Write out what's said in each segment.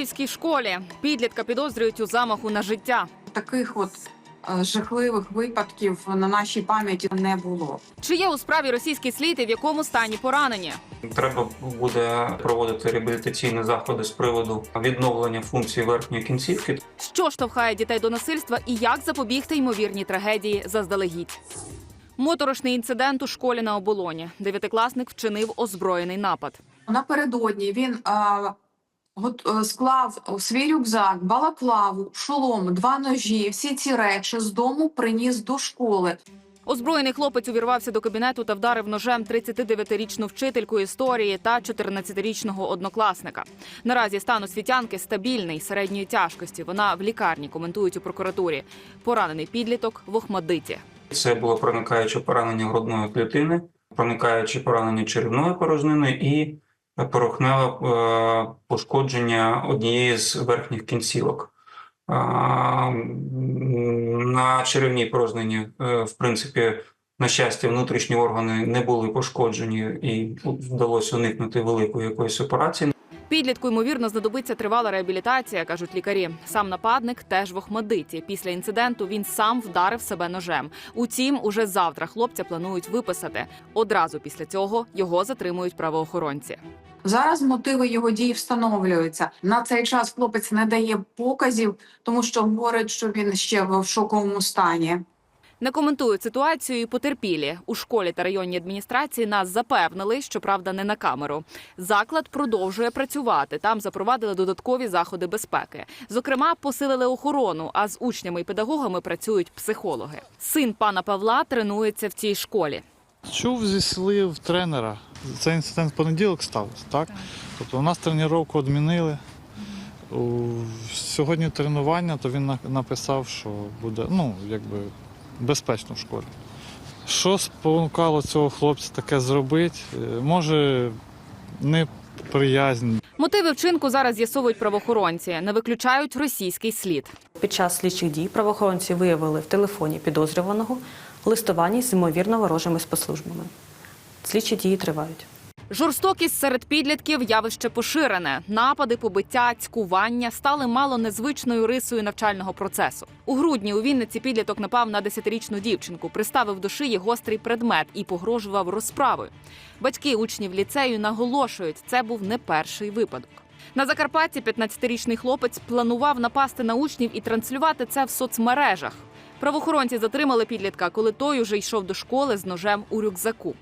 Київській школі підлітка підозрюють у замаху на життя. Таких от е, жахливих випадків на нашій пам'яті не було. Чи є у справі російський слід і в якому стані поранені? Треба буде проводити реабілітаційні заходи з приводу відновлення функції верхньої кінцівки. Що штовхає дітей до насильства і як запобігти ймовірній трагедії заздалегідь? Моторошний інцидент у школі на оболоні. Дев'ятикласник вчинив озброєний напад. Напередодні він е, е, склав у свій рюкзак, балаклаву, шолом, два ножі. Всі ці речі з дому приніс до школи. Озброєний хлопець увірвався до кабінету та вдарив ножем 39-річну вчительку історії та 14-річного однокласника. Наразі стан освітянки стабільний середньої тяжкості. Вона в лікарні коментують у прокуратурі. Поранений підліток в Охмадиті. Це було проникаюче поранення грудної клітини, проникаюче поранення черевної порожнини і порохневе е, пошкодження однієї з верхніх кінцівок. На черевній порожнині, е, в принципі, на щастя, внутрішні органи не були пошкоджені і вдалося уникнути великої якоїсь операції. Підлітку ймовірно знадобиться тривала реабілітація, кажуть лікарі. Сам нападник теж в Охмадиті. Після інциденту він сам вдарив себе ножем. Утім, уже завтра хлопця планують виписати. Одразу після цього його затримують правоохоронці. Зараз мотиви його дій встановлюються. На цей час хлопець не дає показів, тому що говорить, що він ще в шоковому стані. Не коментують ситуацію і потерпілі у школі та районній адміністрації. Нас запевнили, що правда не на камеру. Заклад продовжує працювати. Там запровадили додаткові заходи безпеки. Зокрема, посилили охорону. А з учнями і педагогами працюють психологи. Син пана Павла тренується в цій школі. Чув зі слів тренера. Цей інцидент в понеділок стався, так? Тобто у нас тренування відмінили. Сьогодні тренування, то він на- написав, що буде ну, якби, безпечно в школі. Що спонукало цього хлопця таке зробити? Е, Може, неприязнь, Мотиви вчинку зараз з'ясовують правоохоронці. Не виключають російський слід. Під час слідчих дій правоохоронці виявили в телефоні підозрюваного листування з ймовірно ворожими спецслужбами. Слідчі дії тривають. Жорстокість серед підлітків явище поширене. Напади, побиття, цькування стали мало незвичною рисою навчального процесу. У грудні у Вінниці підліток напав на 10-річну дівчинку, приставив до шиї гострий предмет і погрожував розправою. Батьки учнів ліцею наголошують, це був не перший випадок. На Закарпатті 15-річний хлопець планував напасти на учнів і транслювати це в соцмережах. Правоохоронці затримали підлітка, коли той уже йшов до школи з ножем у рюкзаку.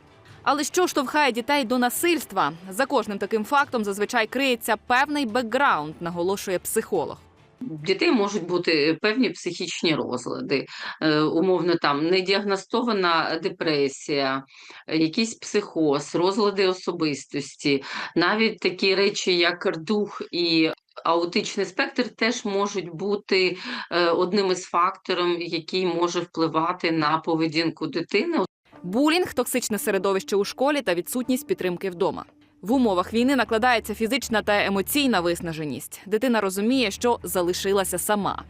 Але що штовхає дітей до насильства? За кожним таким фактом зазвичай криється певний бекграунд, наголошує психолог. Дітей можуть бути певні психічні розлади, е, умовно там недіагностована депресія, якийсь психоз, розлади особистості, навіть такі речі, як дух і аутичний спектр, теж можуть бути е, одним із факторів, який може впливати на поведінку дитини. Булінг, токсичне середовище у школі та відсутність підтримки вдома. В умовах війни накладається фізична та емоційна виснаженість. Дитина розуміє, що залишилася сама.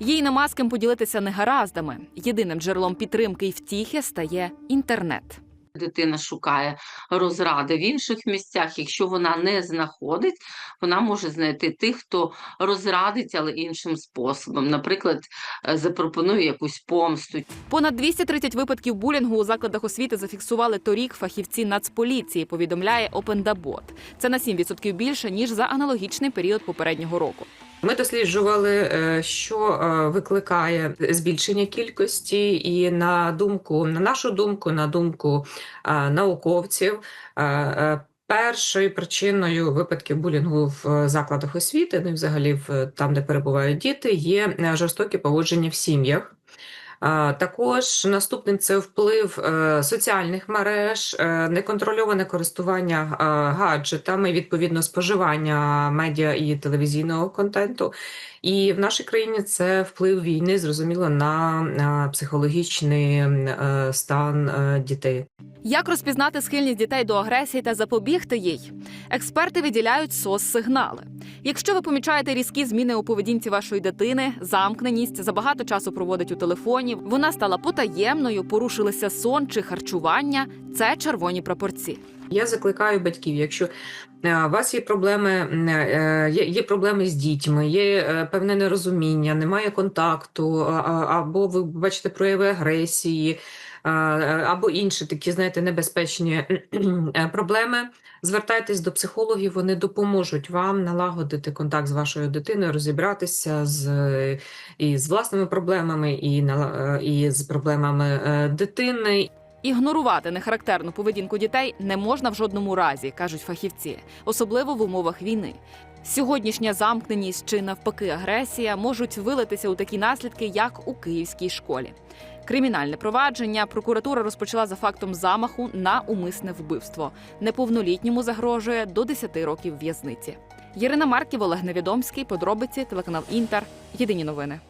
Їй нема з ким поділитися негараздами. Єдиним джерелом підтримки і втіхи стає інтернет. Дитина шукає розради в інших місцях. Якщо вона не знаходить, вона може знайти тих, хто розрадить, але іншим способом. Наприклад, е, запропонує якусь помсту, Понад 230 випадків булінгу у закладах освіти зафіксували торік фахівці Нацполіції. Повідомляє OpenDabot. Це на 7% більше ніж за аналогічний період попереднього року. Ми досліджували, е, що е, викликає збільшення кількості, і на думку, на нашу думку, на думку е, науковців. Першою причиною випадків булінгу в закладах освіти, ну і взагалі в там, де перебувають діти, є жорстокі поводження в сім'ях. Також наступним це вплив е, соціальних мереж, е, неконтрольоване користування е, гаджетами, відповідно споживання медіа і телевізійного контенту. І в нашій країні це вплив війни, зрозуміло, на психологічний е, стан е, дітей. Як розпізнати схильність дітей до агресії та запобігти їй? Експерти виділяють сос-сигнали. Якщо ви помічаєте різкі зміни у поведінці вашої дитини, замкненість, забагато часу проводить у телефоні, вона стала потаємною, порушилися сон чи харчування це червоні прапорці. Я закликаю батьків, якщо е, у вас є проблеми, е, є, є проблеми з дітьми, є е, певне нерозуміння, немає контакту, або ви бачите прояви агресії, е, або інші такі, знаєте, небезпечні е, проблеми. Звертайтесь до психологів, вони допоможуть вам налагодити контакт з вашою дитиною, розібратися з, е, і з власними проблемами, і, е, і з проблемами е, дитини, Ігнорувати нехарактерну поведінку дітей не можна в жодному разі, кажуть фахівці, особливо в умовах війни. Сьогоднішня замкненість чи навпаки агресія можуть вилитися у такі наслідки, як у київській школі. Кримінальне провадження прокуратура розпочала за фактом замаху на умисне вбивство. Неповнолітньому загрожує до 10 років в'язниці. Ірина Марків, Олег Невідомський, подробиці, телеканал Інтер. Єдині новини.